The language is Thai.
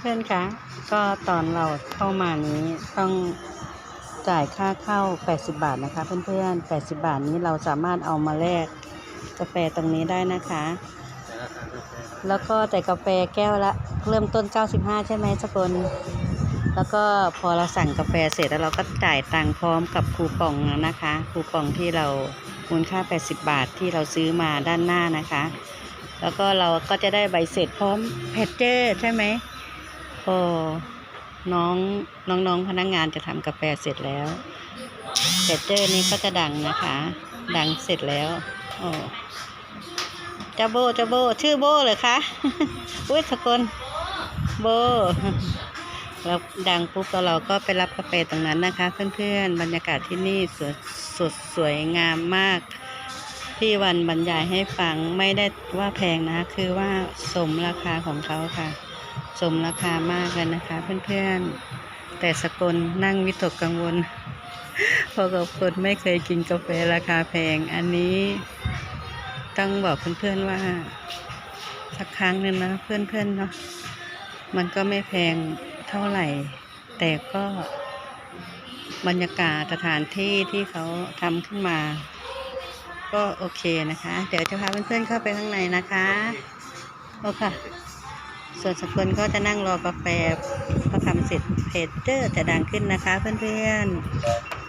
เพื่อนๆคะก็ตอนเราเข้ามานี้ต้องจ่ายค่าเข้า 80 บาทนะคะ เพื่อนๆ 80 บาทนี้เราสามารถเอามาแลกกาแฟตรงนี้ได้นะคะ แล้วก็แต่กาแฟแก้วละเริ่มต้น 95 ใช่ไหมสกลแล้วก็พอเราสั่งกาแฟเสร็จแล้วเราก็จ่ายตังค์พร้อมกับคูปองนะคะ คูปองที่เรามูลค่า 80 บาทที่เราซื้อมาด้านหน้านะคะ แล้วก็เราก็จะได้ใบเสร็จพร้อมแพทเจอร์ใช่ไหม พอน้องน้องๆพนักงานจะทำกาแฟเสร็จแล้วแพทเจอร์นี้ก็จะดังนะคะ ดังเสร็จแล้วโอ้เจ้าโบเจ้าโบ ชื่อโบเลยคะอุ้ยสกลโบแล้วดังปุ๊บแล้วเราก็ไปรับกาแฟตรงนั้นนะคะ เพื่อนๆ บรรยากาศที่นี่สวยสดสวยงามมาก พี่วันบรรยายให้ฟังไม่ได้ว่าแพงนะ คือว่าสมราคาของเขาค่ะ สมราคามากเลยนะคะ เพื่อนๆ แต่สกลนั่งวิตกกังวล เพราะกับคนไม่เคยกินกาแฟราคาแพง อันนี้ต้องบอกเพื่อนๆว่า สักครั้งหนึ่งนะเพื่อนๆเนาะมันก็ไม่แพงเท่าไหร่ แต่ก็บรรยากาศสถานที่ที่เขาทำขึ้นมา ก็โอเคนะคะ เดี๋ยวจะพาเพื่อนๆเข้าไปข้างในนะคะ โอเค ส่วนสกุลก็จะนั่งรอกาแฟพอทำเสร็จเพจเจอร์จะดังขึ้นนะคะเพื่อนๆ